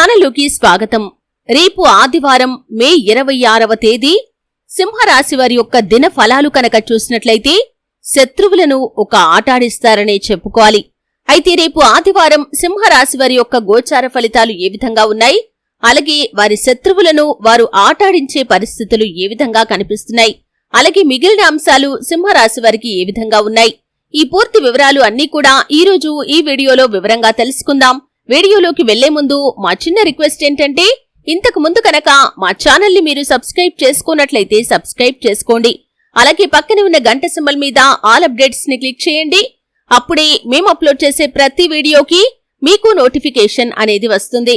ఛానల్లోకి స్వాగతం. రేపు ఆదివారం మే ఇరవై ఆరవ తేదీ సింహరాశి వారి యొక్క దిన ఫలాలు కనుక చూసినట్లయితే శత్రువులను ఒక ఆటాడిస్తారనే చెప్పుకోవాలి. అయితే రేపు ఆదివారం సింహరాశి వారి యొక్క గోచార ఫలితాలు ఏ విధంగా ఉన్నాయి? అలాగే వారి శత్రువులను వారు ఆటాడించే పరిస్థితులు ఏ విధంగా కనిపిస్తున్నాయి? అలాగే మిగిలిన అంశాలు సింహరాశి వారికి ఏ విధంగా ఉన్నాయి? ఈ పూర్తి వివరాలు అన్నీ కూడా ఈ రోజు ఈ వీడియోలో వివరంగా తెలుసుకుందాం. వీడియోలోకి వెళ్ళే ముందు మా చిన్న రిక్వెస్ట్ ఏంటంటే ఇంతకు ముందు కనుక మా ఛానల్ని మీరు సబ్స్క్రైబ్ చేసుకున్నట్లయితే సబ్స్క్రైబ్ చేసుకోండి. అలాగే పక్కనే ఉన్న గంట సింబల్ మీద ఆల్ అప్డేట్స్ని క్లిక్ చేయండి. అప్పుడే మేము అప్లోడ్ చేసే ప్రతి వీడియోకి మీకు నోటిఫికేషన్ అనేది వస్తుంది.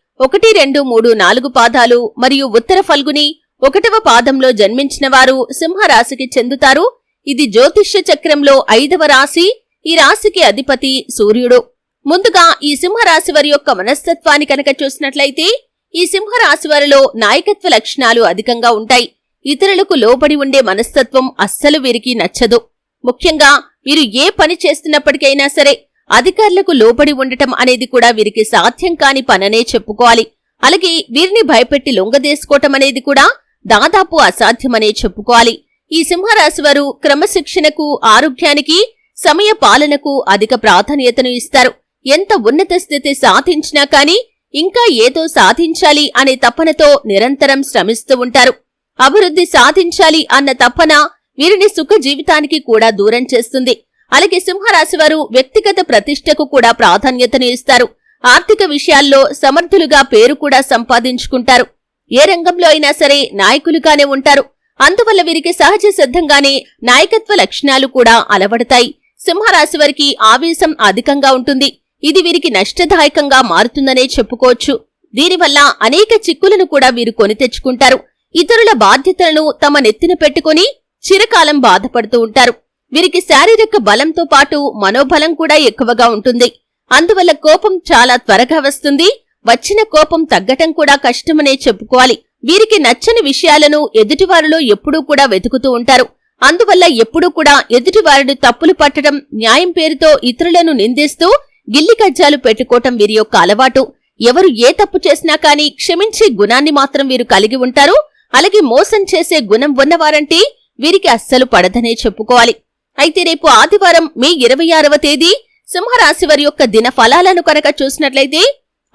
ఒకటి రెండు మూడు నాలుగు పాదాలు మరియు ఉత్తర ఫల్గుని ఒకటవ పాదంలో జన్మించిన వారు సింహరాశికి చెందుతారు. ఇది జ్యోతిష్య చక్రంలో ఐదవ రాశి. ఈ రాశికి అధిపతి సూర్యుడు. ముందుగా ఈ సింహరాశి వారి యొక్క మనస్తత్వాన్ని కనుక చూసినట్లయితే ఈ సింహరాశి వారిలో నాయకత్వ లక్షణాలు అధికంగా ఉంటాయి. ఇతరులకు లోబడి ఉండే మనస్తత్వం అస్సలు వీరికి నచ్చదు. ముఖ్యంగా వీరు ఏ పని చేస్తున్నప్పటికైనా సరే అధికారులకు లోబడి ఉండటం అనేది కూడా వీరికి సాధ్యం కాని పననే చెప్పుకోవాలి. అలాగే వీరిని భయపెట్టి లొంగదేసుకోవటం అనేది కూడా దాదాపు అసాధ్యమనే చెప్పుకోవాలి. ఈ సింహరాశివారు క్రమశిక్షణకు ఆరోగ్యానికి సమయ పాలనకు అధిక ప్రాధాన్యతను ఇస్తారు. ఎంత ఉన్నత స్థితి సాధించినా కాని ఇంకా ఏదో సాధించాలి అనే తపనతో నిరంతరం శ్రమిస్తూ ఉంటారు. అభివృద్ధి సాధించాలి అన్న తపన వీరిని సుఖ జీవితానికి కూడా దూరం చేస్తుంది. అలాగే సింహరాశి వారు వ్యక్తిగత ప్రతిష్టకు కూడా ప్రాధాన్యతను ఇస్తారు. ఆర్థిక విషయాల్లో సమర్థులుగా పేరు కూడా సంపాదించుకుంటారు. ఏ రంగంలో అయినా సరే నాయకులుగానే ఉంటారు. అందువల్ల వీరికి సహజ సిద్ధంగానే నాయకత్వ లక్షణాలు కూడా అలవడతాయి. సింహరాశి వారికి ఆవేశం అధికంగా ఉంటుంది. ఇది వీరికి నష్టదాయకంగా మారుతుందనే చెప్పుకోవచ్చు. దీనివల్ల అనేక చిక్కులను కూడా వీరు కొని తెచ్చుకుంటారు. ఇతరుల బాధ్యతలను తమ నెత్తిన పెట్టుకుని చిరకాలం బాధపడుతూ ఉంటారు. వీరికి శారీరక బలంతో పాటు మనోబలం కూడా ఎక్కువగా ఉంటుంది. అందువల్ల కోపం చాలా త్వరగా వస్తుంది. వచ్చిన కోపం తగ్గటం కూడా కష్టమనే చెప్పుకోవాలి. వీరికి నచ్చని విషయాలను ఎదుటివారిలో ఎప్పుడూ కూడా వెతుకుతూ ఉంటారు. అందువల్ల ఎప్పుడూ కూడా ఎదుటివారిని తప్పులు పట్టడం న్యాయం పేరుతో ఇతరులను నిందిస్తూ గిల్లి కజ్జాలు పెట్టుకోవటం వీరి యొక్క అలవాటు. ఎవరు ఏ తప్పు చేసినా కానీ క్షమించే గుణాన్ని మాత్రం వీరు కలిగి ఉంటారు. అలాగే మోసం చేసే గుణం ఉన్నవారంటే వీరికి అస్సలు పడదనే చెప్పుకోవాలి. అయితే రేపు ఆదివారం మే ఇరవై ఆరవ తేదీ సింహరాశి వారి యొక్క దిన ఫలాలను కనుక చూసినట్లయితే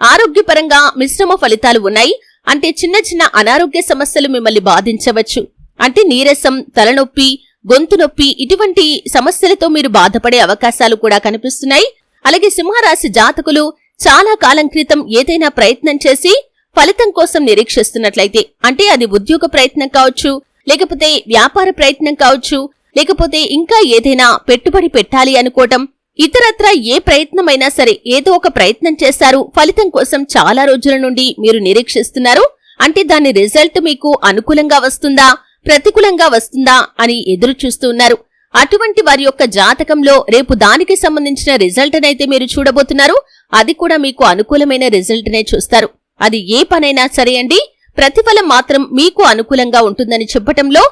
ఆరోగ్యపరంగా మిశ్రమ ఫలితాలు ఉన్నాయి. అంటే చిన్న చిన్న అనారోగ్య సమస్యలు మిమ్మల్ని బాధించవచ్చు. అంటే నీరసం తలనొప్పి గొంతు నొప్పి ఇటువంటి సమస్యలతో మీరు బాధపడే అవకాశాలు కూడా కనిపిస్తున్నాయి. అలాగే సింహరాశి జాతకులు చాలా కాలం క్రితం ఏదైనా ప్రయత్నం చేసి ఫలితం కోసం నిరీక్షిస్తున్నట్లయితే అంటే అది ఉద్యోగ ప్రయత్నం కావచ్చు లేకపోతే వ్యాపార ప్రయత్నం కావచ్చు లేకపోతే ఇంకా ఏదైనా పెట్టుబడి పెట్టాలి అనుకోవటం? ఇతరత్రా ఏ ప్రయత్నమైనా సరే ఏదో ఒక ప్రయత్నం చేశారు. ఫలితం కోసం చాలా రోజుల నుండి మీరు నిరీక్షిస్తున్నారు. అంటే దాని రిజల్ట్ మీకు అనుకూలంగా వస్తుందా? ప్రతికూలంగా వస్తుందా? అని ఎదురు చూస్తూ ఉన్నారు. అటువంటి వారి యొక్క జాతకంలో రేపు దానికి సంబంధించిన రిజల్ట్ నైతే మీరు చూడబోతున్నారు. అది కూడా మీకు అనుకూలమైన రిజల్ట్ నే చూస్తారు. అది ఏ పనైనా సరే అండి. ప్రతిఫలం మాత్రం మీకు అనుకూలంగా ఉంటుందని చెప్పటంలో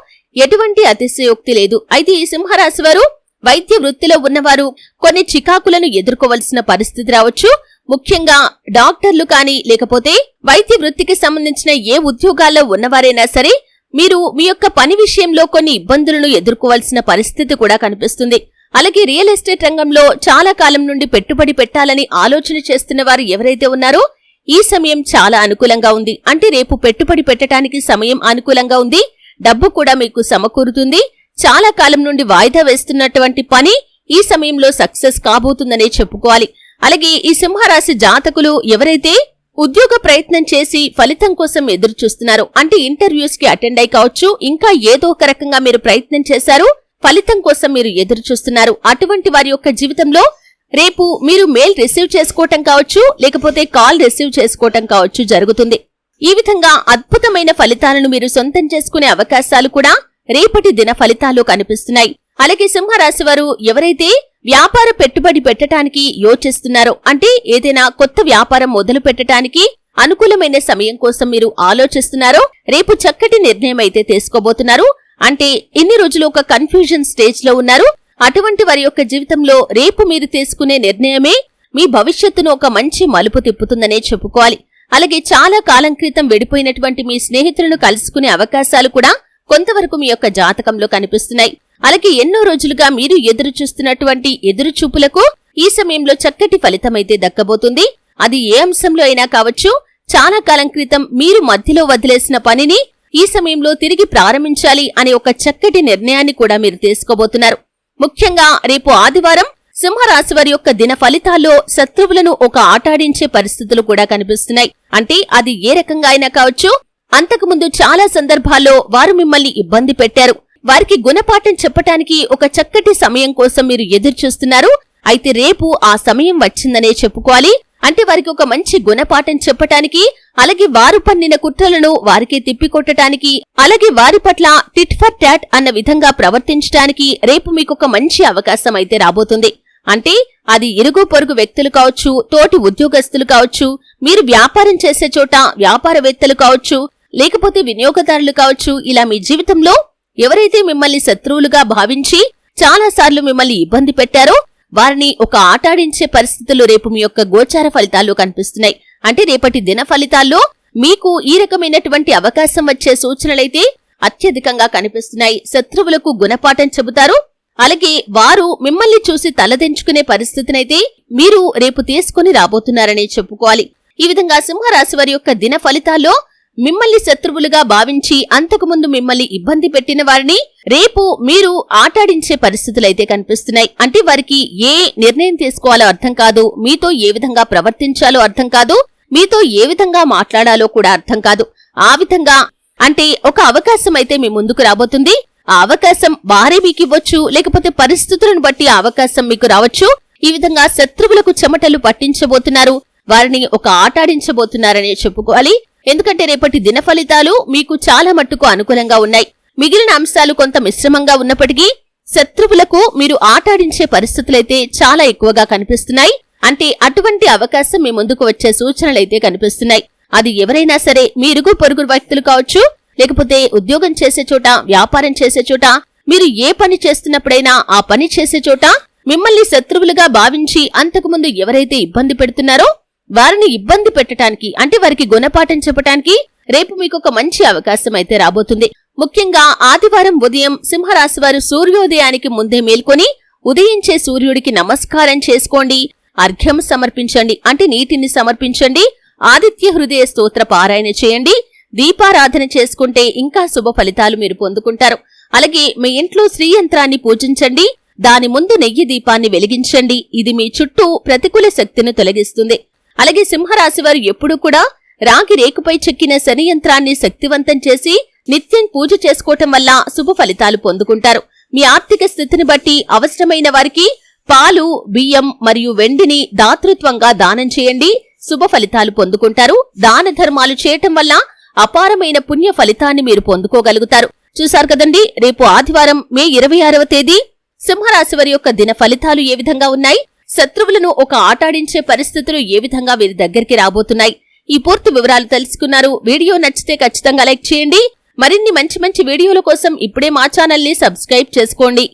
ఎటువంటి అతిశయోక్తి లేదు. అయితే ఈ సింహరాశి వారు వైద్య వృత్తిలో ఉన్నవారు కొన్ని చికాకులను ఎదుర్కోవలసిన పరిస్థితి రావచ్చు. ముఖ్యంగా డాక్టర్లు కానీ లేకపోతే వైద్య వృత్తికి సంబంధించిన ఏ ఉద్యోగాల్లో ఉన్నవారైనా సరే మీరు మీ యొక్క పని విషయంలో కొన్ని ఇబ్బందులను ఎదుర్కోవాల్సిన పరిస్థితి కూడా కనిపిస్తుంది. అలాగే రియల్ ఎస్టేట్ రంగంలో చాలా కాలం నుండి పెట్టుబడి పెట్టాలని ఆలోచన చేస్తున్న వారు ఎవరైతే ఉన్నారో ఈ సమయం చాలా అనుకూలంగా ఉంది. అంటే రేపు పెట్టుబడి పెట్టడానికి సమయం అనుకూలంగా ఉంది. డబ్బు కూడా మీకు సమకూరుతుంది. చాలా కాలం నుండి వాయిదా వేస్తున్నటువంటి పని ఈ సమయంలో సక్సెస్ కాబోతుందనే చెప్పుకోవాలి. అలాగే ఈ సింహరాశి జాతకులు ఎవరైతే ఉద్యోగ ప్రయత్నం చేసి ఫలితం కోసం ఎదురు చూస్తున్నారు అంటే ఇంటర్వ్యూస్కి అటెండ్ అయి కావచ్చు ఇంకా ఏదో ఒక రకంగా మీరు ప్రయత్నం చేశారు ఫలితం కోసం మీరు ఎదురు చూస్తున్నారు అటువంటి వారి యొక్క జీవితంలో రేపు మీరు మెయిల్ రిసీవ్ చేసుకోవటం కావచ్చు లేకపోతే కాల్ రిసీవ్ చేసుకోవటం కావచ్చు జరుగుతుంది. ఈ విధంగా అద్భుతమైన ఫలితాలను మీరు సొంతం చేసుకునే అవకాశాలు కూడా రేపటి దిన ఫలితాల్లో కనిపిస్తున్నాయి. అలాగే సింహరాశి వారు ఎవరైతే వ్యాపార పెట్టుబడి పెట్టడానికి యోచిస్తున్నారో అంటే ఏదైనా కొత్త వ్యాపారం మొదలు పెట్టడానికి అనుకూలమైన సమయం కోసం మీరు ఆలోచిస్తున్నారో రేపు చక్కటి నిర్ణయం అయితే తీసుకోబోతున్నారు. అంటే ఇన్ని రోజులు ఒక కన్ఫ్యూజన్ స్టేజ్లో ఉన్నారు. అటువంటి వారి యొక్క జీవితంలో రేపు మీరు తీసుకునే నిర్ణయమే మీ భవిష్యత్తును ఒక మంచి మలుపు తిప్పుతుందనే చెప్పుకోవాలి. అలాగే చాలా కాలం క్రితం వెడిపోయినటువంటి మీ స్నేహితులను కలుసుకునే అవకాశాలు కూడా కొంతవరకు మీ యొక్క జాతకంలో కనిపిస్తున్నాయి. అలాగే ఎన్నో రోజులుగా మీరు ఎదురు చూస్తున్నటువంటి ఎదురు చూపులకు ఈ సమయంలో చక్కటి ఫలితమైతే దక్కబోతుంది. అది ఏ అంశంలో అయినా కావచ్చు చాలా కాలం క్రితం మీరు మధ్యలో వదిలేసిన పనిని ఈ సమయంలో తిరిగి ప్రారంభించాలి అనే ఒక చక్కటి నిర్ణయాన్ని కూడా మీరు తీసుకోబోతున్నారు. ముఖ్యంగా రేపు ఆదివారం సింహరాశి వారి యొక్క దిన ఫలితాల్లో శత్రువులను ఒక ఆటాడించే పరిస్థితులు కూడా కనిపిస్తున్నాయి. అంటే అది ఏ రకంగా అయినా కావచ్చు అంతకుముందు చాలా సందర్భాల్లో వారు మిమ్మల్ని ఇబ్బంది పెట్టారు. వారికి గుణపాఠం చెప్పటానికి ఒక చక్కటి సమయం కోసం మీరు ఎదురు చూస్తున్నారు. అయితే రేపు ఆ సమయం వచ్చిందనే చెప్పుకోవాలి. అంటే వారికి ఒక మంచి గుణపాఠం చెప్పటానికి అలాగే వారు పన్నిన కుట్రలను వారికి తిప్పికొట్టడానికి అలాగే వారి పట్ల టిట్ ఫర్ టాట్ అన్న విధంగా ప్రవర్తించడానికి రేపు మీకొక మంచి అవకాశం అయితే రాబోతుంది. అంటే అది ఇరుగు పొరుగు వ్యక్తులు కావచ్చు తోటి ఉద్యోగస్తులు కావచ్చు మీరు వ్యాపారం చేసే చోట వ్యాపారవేత్తలు కావచ్చు లేకపోతే వినియోగదారులు కావచ్చు ఇలా మీ జీవితంలో ఎవరైతే మిమ్మల్ని శత్రువులుగా భావించి చాలాసార్లు మిమ్మల్ని ఇబ్బంది పెట్టారో వారిని ఒక ఆటాడించే పరిస్థితులు రేపు మీ యొక్క గోచార ఫలితాలు కనిపిస్తున్నాయి. అంటే రేపటి దిన ఫలితాల్లో మీకు ఈ రకమైనటువంటి అవకాశం వచ్చే సూచనలైతే అత్యధికంగా కనిపిస్తున్నాయి. శత్రువులకు గుణపాఠం చెబుతారు. అలాగే వారు మిమ్మల్ని చూసి తలదించుకునే పరిస్థితినైతే మీరు రేపు తీసుకుని రాబోతున్నారని చెప్పుకోవాలి. ఈ విధంగా సింహరాశి వారి యొక్క దిన ఫలితాల్లో మిమ్మల్ని శత్రువులుగా భావించి అంతకుముందు మిమ్మల్ని ఇబ్బంది పెట్టిన వారిని రేపు మీరు ఆటాడించే పరిస్థితులైతే కనిపిస్తున్నాయి. అంటే వారికి ఏ నిర్ణయం తీసుకోవాలో అర్థం కాదు. మీతో ఏ విధంగా ప్రవర్తించాలో అర్థం కాదు. మీతో ఏ విధంగా మాట్లాడాలో కూడా అర్థం కాదు. ఆ విధంగా అంటే ఒక అవకాశం అయితే మీ ముందుకు రాబోతుంది. ఆ అవకాశం వారే మీకు ఇవ్వచ్చు లేకపోతే పరిస్థితులను బట్టి ఆ అవకాశం మీకు రావచ్చు. ఈ విధంగా శత్రువులకు చెమటలు పట్టించబోతున్నారు. వారిని ఒక ఆటాడించబోతున్నారనే చెప్పుకోవాలి. ఎందుకంటే రేపటి దిన ఫలితాలు మీకు చాలా మట్టుకు అనుకూలంగా ఉన్నాయి. మిగిలిన అంశాలు కొంత మిశ్రమంగా ఉన్నప్పటికీ శత్రువులకు మీరు ఆటాడించే పరిస్థితులైతే చాలా ఎక్కువగా కనిపిస్తున్నాయి. అంటే అటువంటి అవకాశం మీ ముందుకు వచ్చే సూచనలైతే కనిపిస్తున్నాయి. అది ఎవరైనా సరే మీరుగు పొరుగురు పొరుగు వ్యక్తులు కావచ్చు లేకపోతే ఉద్యోగం చేసే చోట వ్యాపారం చేసే చోట మీరు ఏ పని చేస్తున్నప్పుడైనా ఆ పని చేసే చోట మిమ్మల్ని శత్రువులుగా భావించి అంతకుముందు ఎవరైతే ఇబ్బంది పెడుతున్నారో వారిని ఇబ్బంది పెట్టడానికి అంటే వారికి గుణపాఠం చెప్పటానికి రేపు మీకు ఒక మంచి అవకాశం అయితే రాబోతుంది. ముఖ్యంగా ఆదివారం ఉదయం సింహరాశి వారు సూర్యోదయానికి ముందే మేల్కొని ఉదయించే సూర్యుడికి నమస్కారం చేసుకోండి. అర్ఘ్యం సమర్పించండి. అంటే నీటిని సమర్పించండి. ఆదిత్య హృదయ స్తోత్ర పారాయణ చేయండి. దీపారాధన చేసుకుంటే ఇంకా శుభ ఫలితాలు మీరు పొందుకుంటారు. అలాగే మీ ఇంట్లో శ్రీ యంత్రాన్ని పూజించండి. దాని ముందు నెయ్యి దీపాన్ని వెలిగించండి. ఇది మీ చుట్టూ ప్రతికూల శక్తిని తొలగిస్తుంది. అలాగే సింహరాశి వారు ఎప్పుడూ కూడా రాగి రేకుపై చెక్కిన శని యంత్రాన్ని శక్తివంతం చేసి నిత్యం పూజ చేసుకోవటం వల్ల శుభ ఫలితాలు పొందుకుంటారు. మీ ఆర్థిక స్థితిని బట్టి అవసరమైన వారికి పాలు బియ్యం మరియు వెండిని దాతృత్వంగా దానం చేయండి. శుభ ఫలితాలు పొందుకుంటారు. దాన ధర్మాలు చేయటం వల్ల అపారమైన పుణ్య ఫలితాన్ని మీరు పొందుకోగలుగుతారు. చూశారు కదండి రేపు ఆదివారం మే ఇరవై ఆరవ తేదీ సింహరాశి వారి యొక్క దిన ఫలితాలు ఏ విధంగా ఉన్నాయి? శత్రువులను ఒక ఆటాడించే పరిస్థితులు ఏ విధంగా వీరి దగ్గరికి రాబోతున్నాయి? ఈ పూర్తి వివరాలు తెలుసుకున్నారు. వీడియో నచ్చితే ఖచ్చితంగా లైక్ చేయండి. మరిన్ని మంచి మంచి వీడియోల కోసం ఇప్పుడే మా ఛానల్ని సబ్స్క్రైబ్ చేసుకోండి.